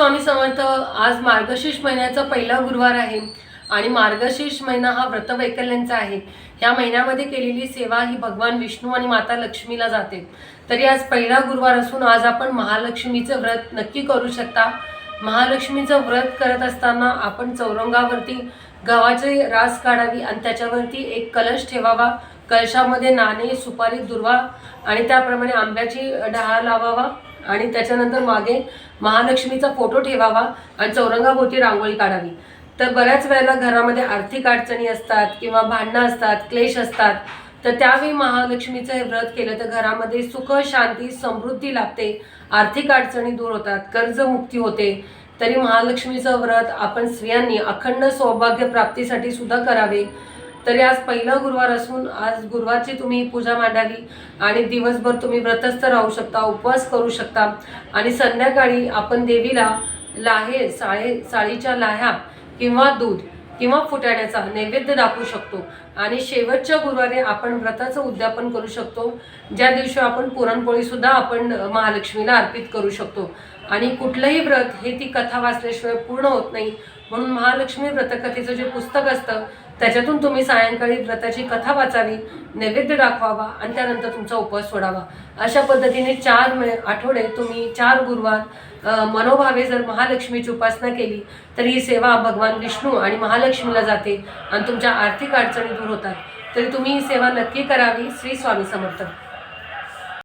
स्वामी समर्थ आज मार्गशीर्ष महिन्याचा पहिला गुरुवार आहे आणि मार्गशीर्ष महिना हा व्रतवैकल्यांचा आहे. या महिन्यामध्ये केलेली सेवा ही भगवान विष्णू आणि माता लक्ष्मीला जाते. तरी आज पहिला गुरुवार असून आज आपण महालक्ष्मीचं व्रत नक्की करू शकता. महालक्ष्मीचं व्रत करत असताना आपण चौरंगावरती गव्हाचे रास काढावी आणि त्याच्यावरती एक कलश ठेवावा. कलशामध्ये नाणे सुपारी दुर्वा आणि त्याप्रमाणे आंब्याची डहाळ लावावा. आणि त्याच्यानंतर मागे महालक्ष्मीचा फोटो ठेवावा आणि चौरंगाभोवती रांगोळी काढावी. तर बऱ्याच वेळेला घरामध्ये आर्थिक अडचणी असतात किंवा भांडणं असतात क्लेश असतात तर त्यावेळी महालक्ष्मीचं हे व्रत केलं तर घरामध्ये सुख शांती समृद्धी लाभते आर्थिक अडचणी दूर होतात कर्जमुक्ती होते. तरी महालक्ष्मीचं व्रत आपण स्त्रियांनी अखंड सौभाग्य प्राप्तीसाठी सुद्धा करावे. तरी आज पहिला गुरुवार असून आज गुरुवारची तुम्ही पूजा मांडावी आणि दिवसभर तुम्ही व्रतस्थ राहू शकता उपवास करू शकता. आणि संध्याकाळी आपण देवीला लाहे साळे साळीच्या लाह्या किंवा दूध किंवा फुटाण्याचा नैवेद्य दाखवू शकतो. आणि शेवटच्या गुरुवारी आपण व्रताचं उद्यापन करू शकतो. ज्या दिवशी आपण पुरणपोळीसुद्धा आपण महालक्ष्मीला अर्पित करू शकतो. आणि कुठलंही व्रत हे ती कथा वाचल्याशिवाय पूर्ण होत नाही. म्हणून महालक्ष्मी व्रतकथेचं जे पुस्तक असतं त्याच्यातून तुम्ही सायंकाळी व्रताची कथा वाचावी नैवेद्य दाखवावा आणि त्यानंतर तुमचा उपवास सोडावा. अशा पद्धतीने चार मे आठवडे तुम्ही चार गुरुवार मनोभावे जर महालक्ष्मीची उपासना केली तर ही सेवा भगवान विष्णू आणि महालक्ष्मीला जाते आणि तुमच्या आर्थिक अडचणी दूर होतात. तरी तुम्ही ही सेवा नक्की करावी श्री स्वामी समर्थ.